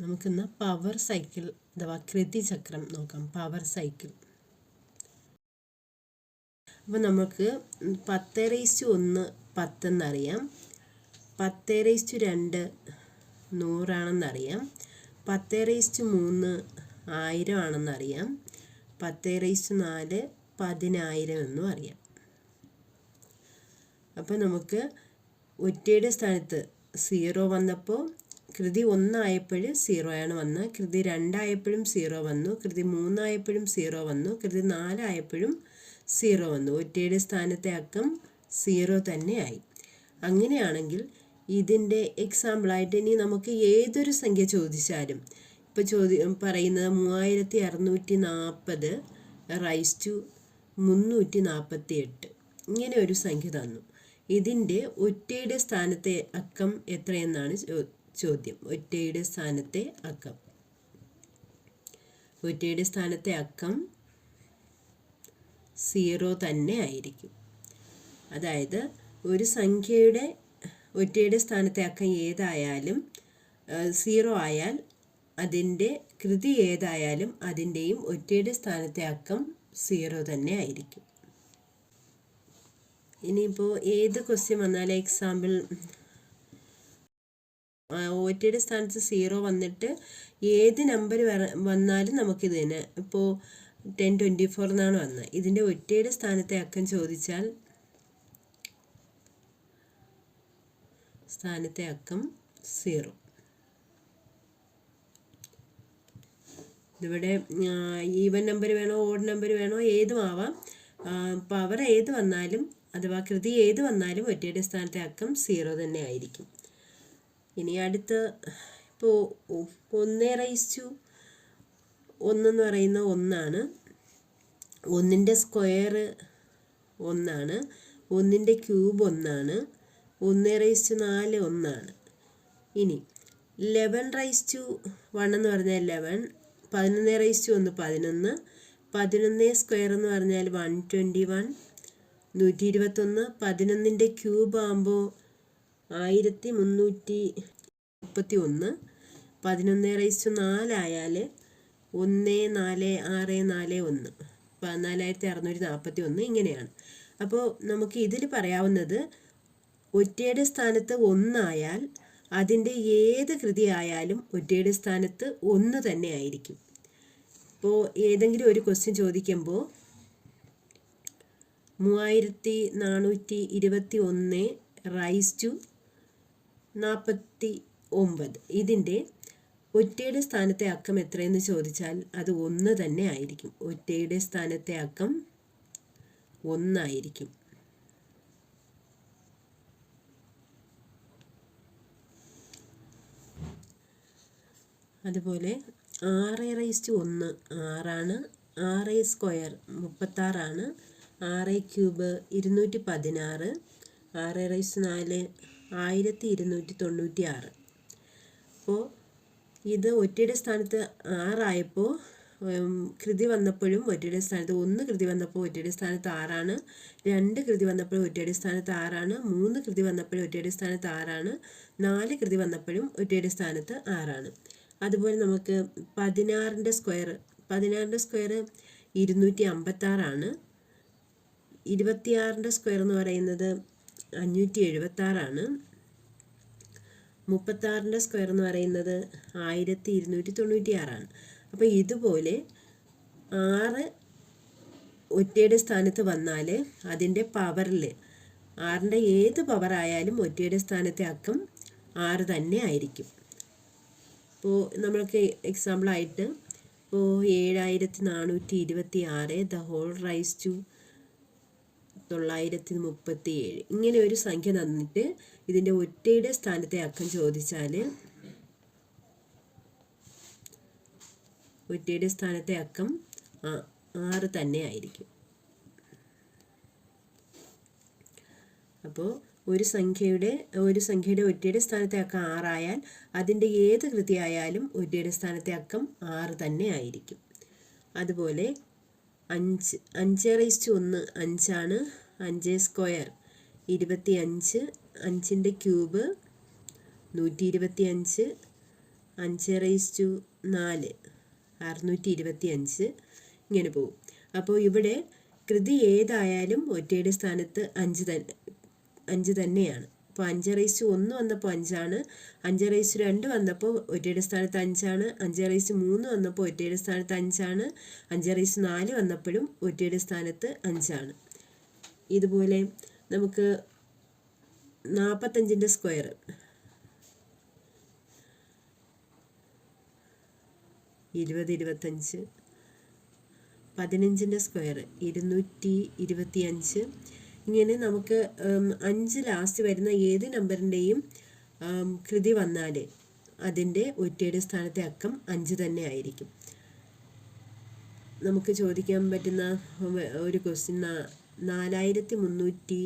നമുക്കിന്ന് power cycle അഥവാ കൃതി ചക്രം നോക്കാം. പവർ സൈക്കിൾ അപ്പോൾ നമുക്ക് പത്ത് റേസ്റ്റ് ഒന്ന് പത്തെന്നറിയാം. പത്ത് റേസ്റ്റ് രണ്ട് നൂറാണെന്നറിയാം. പത്ത് റേസ്റ്റ് മൂന്ന് ആയിരം ആണെന്നറിയാം പത്ത് റേസ്റ്റ് നാല് പതിനായിരം എന്നും അറിയാം അപ്പോൾ നമുക്ക് ഒറ്റയുടെ സ്ഥാനത്ത് സീറോ വന്നപ്പോൾ കൃതി ഒന്നായപ്പോൾ സീറോ ആണ് വന്നത്. കൃതി രണ്ടായപ്പോഴും സീറോ വന്നു. കൃതി മൂന്നായപ്പോഴും സീറോ വന്നു. കൃതി നാലായപ്പോഴും സീറോ വന്നു. ഒറ്റയുടെ സ്ഥാനത്തെ അക്കം സീറോ തന്നെയായി അങ്ങനെയാണെങ്കിൽ ഇതിന്റെ എക്സാമ്പിളായിട്ട് ഇനി നമുക്ക് ഏതൊരു സംഖ്യ ചോദിച്ചാലും ഇപ്പോൾ ചോദി പറയുന്നത് മൂവായിരത്തി അറുന്നൂറ്റി നാൽപ്പത് റൈസ് ടു മുന്നൂറ്റി നാൽപ്പത്തി എട്ട് ഇങ്ങനെ ഒരു സംഖ്യ തന്നു. ഇതിന്റെ ഒറ്റയുടെ സ്ഥാനത്തെ അക്കം എത്രയെന്നാണ് ചോദ്യം. ഒറ്റയുടെ സ്ഥാനത്തെ അക്കം ഒറ്റയുടെ സ്ഥാനത്തെ അക്കം സീറോ തന്നെ ആയിരിക്കും. അതായത് ഒരു സംഖ്യയുടെ ഒറ്റയുടെ സ്ഥാനത്തെ അക്കം ഏതായാലും സീറോ ആയാൽ അതിന്റെ കൃതി ഏതായാലും അതിന്റെയും ഒറ്റയുടെ സ്ഥാനത്തെ അക്കം സീറോ തന്നെ ആയിരിക്കും. ഇനിയിപ്പോൾ ഏത് ക്വസ്റ്റ്യൻ വന്നാലും എക്സാമ്പിൾ ഒറ്റയുടെ സ്ഥാനത്ത് സീറോ വന്നിട്ട് ഏത് നമ്പർ വന്നാലും നമുക്കിത് തന്നെ. ഇപ്പോൾ ടെൻ ട്വന്റി ഫോർ എന്നാണ് വന്നത് ഇതിന്റെ ഒറ്റയുടെ സ്ഥാനത്തെ അക്കം ചോദിച്ചാൽ സ്ഥാനത്തെ അക്കം സീറോ ഇവിടെ ഈവൻ നമ്പർ വേണോ ഓഡ് നമ്പർ വേണോ ഏതും ആവാം. പവർ ഏത് വന്നാലും അഥവാ കൃതി ഏത് വന്നാലും ഒറ്റയുടെ സ്ഥാനത്തെ അക്കം സീറോ തന്നെ ആയിരിക്കും. ഇനി അടുത്ത് ഇപ്പോൾ ഒന്നേ റൈസ് ടു ഒന്നെന്ന് പറയുന്ന ഒന്നാണ്. ഒന്നിന്റെ സ്ക്വയർ ഒന്നാണ്. ഒന്നിന്റെ ക്യൂബ് ഒന്നാണ്. ഒന്നേ റൈസ് ടു നാല് ഒന്നാണ്. ഇനി ലെവൻ റൈസ് ടു വൺ എന്ന് പറഞ്ഞാൽ ലെവൻ പതിനൊന്ന് റൈസ് ടു ഒന്ന് പതിനൊന്ന് പതിനൊന്ന് സ്ക്വയർ എന്ന് പറഞ്ഞാൽ വൺ ട്വന്റി വൺ നൂറ്റി ഇരുപത്തൊന്ന് പതിനൊന്നിന്റെ ക്യൂബ് ആകുമ്പോൾ ആയിരത്തി മുന്നൂറ്റി മുപ്പത്തി ഒന്ന് പതിനൊന്ന് റൈസ് നാലായാൽ ഒന്ന് നാല് ആറ് നാല് ഒന്ന്. നാലായിരത്തി അറുന്നൂറ്റി നാൽപ്പത്തി ഒന്ന് ഇങ്ങനെയാണ്. അപ്പോൾ നമുക്ക് ഇതിൽ പറയാവുന്നത് ഒറ്റയുടെ സ്ഥാനത്ത് ഒന്നായാൽ അതിന്റെ ഏത് കൃതി ആയാലും ഒറ്റയുടെ സ്ഥാനത്ത് ഒന്ന് തന്നെ ആയിരിക്കും. ഇപ്പോൾ ഏതെങ്കിലും ഒരു ക്വസ്റ്റ്യൻ ചോദിക്കുമ്പോൾ മൂവായിരത്തി നാനൂറ്റി ഇരുപത്തി ഒന്ന് റൈസ് ടു നാൽപ്പത്തി ഒമ്പത് ഇതിന്റെ ഒറ്റയുടെ സ്ഥാനത്തെ അക്കം എത്രയെന്ന് ചോദിച്ചാൽ അത് ഒന്ന് തന്നെ ആയിരിക്കും. ഒറ്റയുടെ സ്ഥാനത്തെ അക്കം ഒന്നായിരിക്കും. അതുപോലെ ആറ് റൈസ്റ്റ് ഒന്ന് ആറാണ് ആറ് സ്ക്വയർ മുപ്പത്താറാണ് ആറ് ക്യൂബ് ഇരുന്നൂറ്റി പതിനാറ് ആറ് റൈസ് നാല് ആയിരത്തി ഇരുന്നൂറ്റി തൊണ്ണൂറ്റി ആറ് അപ്പോൾ ഇത് ഒറ്റയുടെ സ്ഥാനത്ത് ആറായപ്പോൾ കൃതി വന്നപ്പോഴും ഒറ്റയുടെ സ്ഥാനത്ത് ഒന്ന് കൃതി വന്നപ്പോൾ ഒറ്റയുടെ സ്ഥാനത്ത് ആറാണ് രണ്ട് കൃതി വന്നപ്പോഴും ഒറ്റയുടെ സ്ഥാനത്ത് ആറാണ് മൂന്ന് കൃതി വന്നപ്പോഴും ഒറ്റയുടെ സ്ഥാനത്ത് ആറാണ് നാല് കൃതി വന്നപ്പോഴും ഒറ്റയുടെ സ്ഥാനത്ത് ആറാണ്. അതുപോലെ നമുക്ക് പതിനാറിന്റെ സ്ക്വയർ പതിനാറിന്റെ സ്ക്വയർ ഇരുന്നൂറ്റി അമ്പത്താറാണ് ഇരുപത്തിയാറിന്റെ സ്ക്വയർ എന്ന് പറയുന്നത് അഞ്ഞൂറ്റി എഴുപത്താറാണ് മുപ്പത്താറിന്റെ സ്ക്വയർ എന്ന് പറയുന്നത് ആയിരത്തി ഇരുന്നൂറ്റി തൊണ്ണൂറ്റി ആറാണ് അപ്പോൾ ഇതുപോലെ ആറ് ഒറ്റയുടെ സ്ഥാനത്ത് വന്നാൽ അതിന്റെ പവറിൽ ആറിന്റെ ഏത് പവർ ആയാലും ഒറ്റയുടെ സ്ഥാനത്തെ അക്കം ആറ് തന്നെ ആയിരിക്കും. ഇപ്പോൾ നമ്മൾക്ക് എക്സാമ്പിളായിട്ട് ഇപ്പോൾ ഏഴായിരത്തി നാനൂറ്റി ഇരുപത്തി ആറ് ദ ഹോൾ റൈസ് ടു തൊള്ളായിരത്തി മുപ്പത്തി ഏഴ് ഇങ്ങനെ ഒരു സംഖ്യ തന്നിട്ട് ഇതിന്റെ ഒറ്റയുടെ സ്ഥാനത്തെ അക്കം ചോദിച്ചാൽ ഒറ്റയുടെ സ്ഥാനത്തെ അക്കം ആറ് തന്നെ ആയിരിക്കും. അപ്പോൾ ഒരു സംഖ്യയുടെ ഒരു സംഖ്യയുടെ ഒറ്റയുടെ സ്ഥാനത്തെ അക്കം ആറായാൽ അതിന്റെ ഏത് കൃതിയായാലും ഒറ്റയുടെ സ്ഥാനത്തെ അക്കം ആറ് തന്നെ ആയിരിക്കും. അതുപോലെ അഞ്ച്. അഞ്ച് റേസ്റ്റ് ഒന്ന് അഞ്ചാണ്. അഞ്ച് സ്ക്വയർ ഇരുപത്തി അഞ്ച് അഞ്ചിന്റെ ക്യൂബ് നൂറ്റി ഇരുപത്തി അഞ്ച് അഞ്ച് റൈസ് ടു നാല്. അറുന്നൂറ്റി ഇരുപത്തി അഞ്ച് ഇങ്ങനെ പോകും. അപ്പോൾ ഇവിടെ കൃതി ഏതായാലും ഒറ്റയുടെ സ്ഥാനത്ത് അഞ്ച് തന്നെ അഞ്ച് തന്നെയാണ്. അപ്പോൾ അഞ്ച് റേസ് ഒന്ന് വന്നപ്പോൾ അഞ്ചാണ്. അഞ്ച് റേസ് രണ്ട് വന്നപ്പോൾ ഒറ്റയുടെ സ്ഥാനത്ത് അഞ്ചാണ്. അഞ്ച് റേസ് മൂന്ന് വന്നപ്പോൾ ഒറ്റയുടെ സ്ഥാനത്ത് അഞ്ചാണ്. അഞ്ച് റേസ് നാല് വന്നപ്പോഴും ഒറ്റയുടെ സ്ഥാനത്ത് അഞ്ചാണ്. ഇതുപോലെ നമുക്ക് നാൽപ്പത്തഞ്ചിന്റെ സ്ക്വയർ ഇരുപത് ഇരുപത്തഞ്ച്. പതിനഞ്ചിന്റെ സ്ക്വയർ ഇരുന്നൂറ്റി ഇരുപത്തി അഞ്ച് ഇങ്ങനെ നമുക്ക് അഞ്ച് ലാസ്റ്റ് വരുന്ന ഏത് നമ്പറിന്റെയും കൃതി വന്നാൽ അതിന്റെ ഒറ്റയുടെ സ്ഥാനത്തെ അക്കം അഞ്ച് തന്നെ ആയിരിക്കും. നമുക്ക് ചോദിക്കാൻ പറ്റുന്ന ഒരു ക്വസ്റ്റ്യൻ നാലായിരത്തി മുന്നൂറ്റി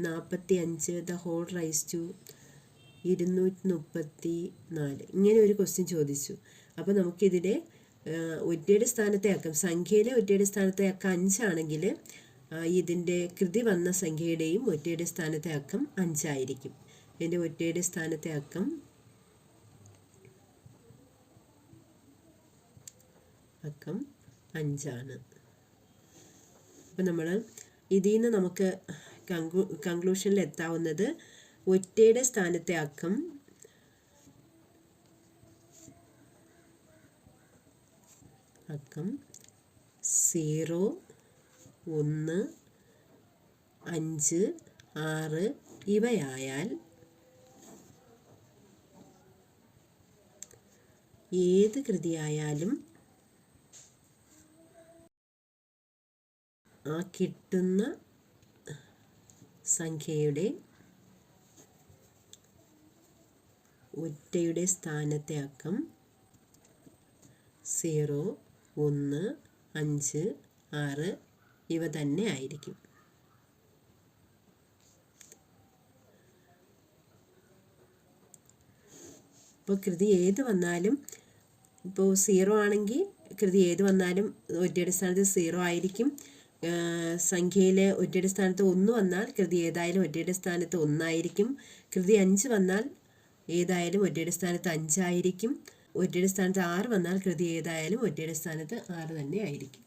നാൽപ്പത്തി അഞ്ച് ദ ഹോൾ റൈസ് ടു ഇരുന്നൂറ്റി മുപ്പത്തി നാല് ഇങ്ങനെ ഒരു ക്വസ്റ്റ്യൻ ചോദിച്ചു. അപ്പോൾ നമുക്കിതിന്റെ ഒറ്റയുടെ സ്ഥാനത്തെ അക്കം സംഖ്യയിലെ ഒറ്റയുടെ സ്ഥാനത്തെ അക്കം അഞ്ചാണെങ്കിൽ ഇതിന്റെ കൃതി വന്ന സംഖ്യയുടെയും ഒറ്റയുടെ സ്ഥാനത്തെ അക്കം അഞ്ചായിരിക്കും. ഇതിന്റെ ഒറ്റയുടെ സ്ഥാനത്തെ അക്കം അക്കം അഞ്ചാണ്. അപ്പം നമ്മൾ ഇതിൽ നിന്ന് നമുക്ക് കൺക്ലൂ കൺക്ലൂഷനിൽ എത്താവുന്നത് ഒറ്റയുടെ സ്ഥാനത്തെ അക്കം അക്കം സീറോ ഒന്ന് അഞ്ച് ആറ് ഇവയായാൽ ഏത് കൃതിയായാലും ആ കിട്ടുന്ന സംഖ്യയുടെ ഒറ്റയുടെ സ്ഥാനത്തെ അക്കം സീറോ ഒന്ന് അഞ്ച് ആറ് ഇവ തന്നെ ആയിരിക്കും. ഇപ്പോൾ കൃതി ഏത് വന്നാലും ഇപ്പോൾ സീറോ ആണെങ്കിൽ കൃതി ഏത് വന്നാലും ഒറ്റയുടെ സ്ഥാനത്ത് സീറോ ആയിരിക്കും. സംഖ്യയിലെ ഒറ്റയുടെ സ്ഥാനത്ത് ഒന്ന് വന്നാൽ കൃതി ഏതായാലും ഒറ്റയുടെ സ്ഥാനത്ത് ഒന്നായിരിക്കും. കൃതി അഞ്ച് വന്നാൽ ഏതായാലും ഒറ്റയുടെ സ്ഥാനത്ത് അഞ്ചായിരിക്കും. ഒറ്റയുടെ സ്ഥാനത്ത് ആറ് വന്നാൽ കൃതി ഏതായാലും ഒറ്റയുടെ സ്ഥാനത്ത് ആറ് തന്നെ ആയിരിക്കും.